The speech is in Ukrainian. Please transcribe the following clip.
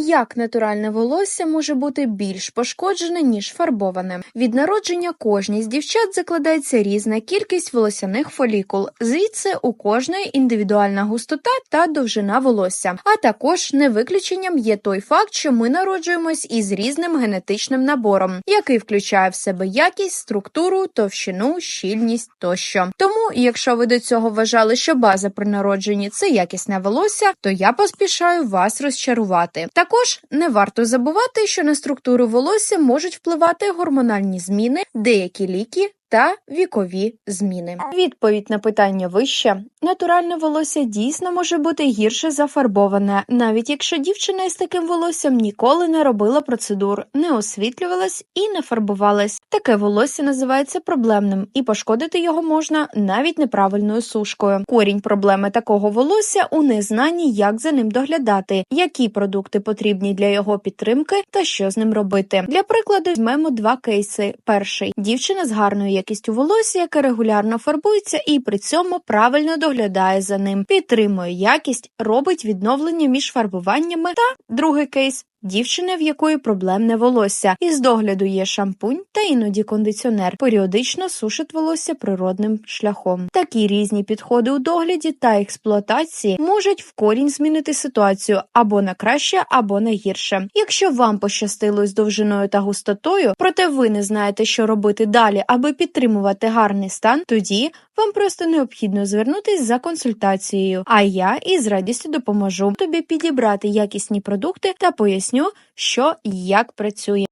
Як натуральне волосся може бути більш пошкоджене, ніж фарбоване? Від народження кожній з дівчат закладається різна кількість волосяних фолікул, звідси у кожної індивідуальна густота та довжина волосся. А також не виключенням є той факт, що ми народжуємось із різним генетичним набором, який включає в себе якість, структуру, товщину, щільність тощо. Тому, якщо ви до цього вважали, що база при народженні це якісне волосся, то я поспішаю вас розчарувати. Також не варто забувати, що на структуру волосся можуть впливати гормональні зміни, деякі ліки. Та вікові зміни. Відповідь на питання вище. Натуральне волосся дійсно може бути гірше зафарбоване, навіть якщо дівчина із таким волоссям ніколи не робила процедур, не освітлювалась і не фарбувалась. Таке волосся називається проблемним, і пошкодити його можна навіть неправильною сушкою. Корінь проблеми такого волосся у незнанні, як за ним доглядати, які продукти потрібні для його підтримки та що з ним робити. Для прикладу візьмемо два кейси. Перший дівчина з гарною якістю волосся, яке регулярно фарбується і при цьому правильно доглядає за ним, підтримує якість, робить відновлення між фарбуваннями. Та другий кейс. Дівчина, в якої проблемне волосся, із догляду є шампунь та іноді кондиціонер, періодично сушить волосся природним шляхом. Такі різні підходи у догляді та експлуатації можуть в корінь змінити ситуацію або на краще, або на гірше. Якщо вам пощастило з довжиною та густотою, проте ви не знаєте, що робити далі, аби підтримувати гарний стан, тоді вам просто необхідно звернутись за консультацією. А я із радістю допоможу тобі підібрати якісні продукти та поясню, що і як працює.